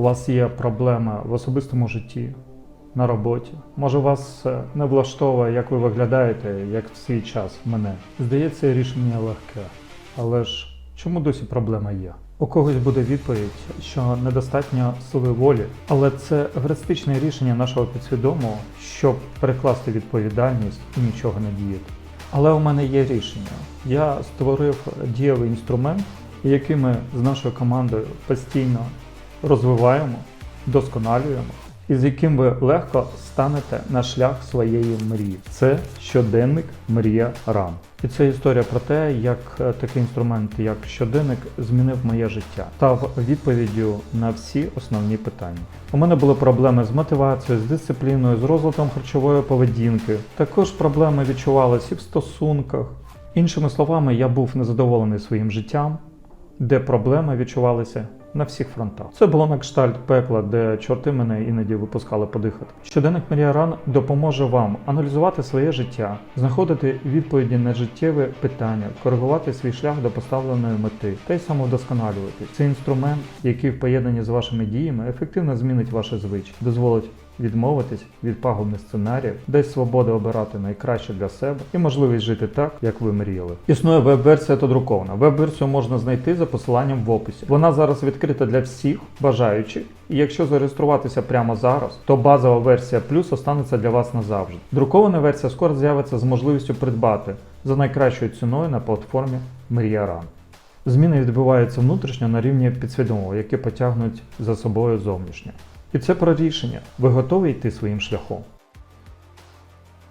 У вас є проблема в особистому житті, на роботі. Може, вас е, не влаштовує, як ви виглядаєте, як в свій час мене. Здається, рішення легке. Але ж чому досі проблема є? У когось буде відповідь, що недостатньо сили волі, але це евристичне рішення нашого підсвідомого, щоб перекласти відповідальність і нічого не діяти. Але у мене є рішення. Я створив дієвий інструмент, який ми з нашою командою постійно розвиваємо, досконалюємо, і з яким ви легко станете на шлях своєї мрії. Це щоденник Мрія Ран. І це історія про те, як е, такий інструмент, як щоденник, змінив моє життя, став відповіддю на всі основні питання. У мене були проблеми з мотивацією, з дисципліною, з розвитком харчової поведінки. Також проблеми відчувалися і в стосунках. Іншими словами, я був незадоволений своїм життям, де проблеми відчувалися на всіх фронтах. Це було на кштальт пекла, де чорти мене іноді випускали подихати. Щоденник Маріаран допоможе вам аналізувати своє життя, знаходити відповіді на життєві питання, коригувати свій шлях до поставленої мети та й самовдосконалювати. Це інструмент, який в поєднанні з вашими діями ефективно змінить ваші звички, дозволить відмовитись від пагубних сценаріїв, дасть свободу обирати найкраще для себе і можливість жити так, як ви мріяли. Існує веб-версія та друкована. Веб-версію можна знайти за посиланням в описі. Вона зараз відкрита для всіх бажаючих. І якщо зареєструватися прямо зараз, то базова версія плюс останеться для вас назавжди. Друкована версія скоро з'явиться з можливістю придбати за найкращою ціною на платформі Мріяран. Зміни відбуваються внутрішньо на рівні підсвідомого, які потягнуть за собою зовнішнє. І це про рішення. Ви готові йти своїм шляхом?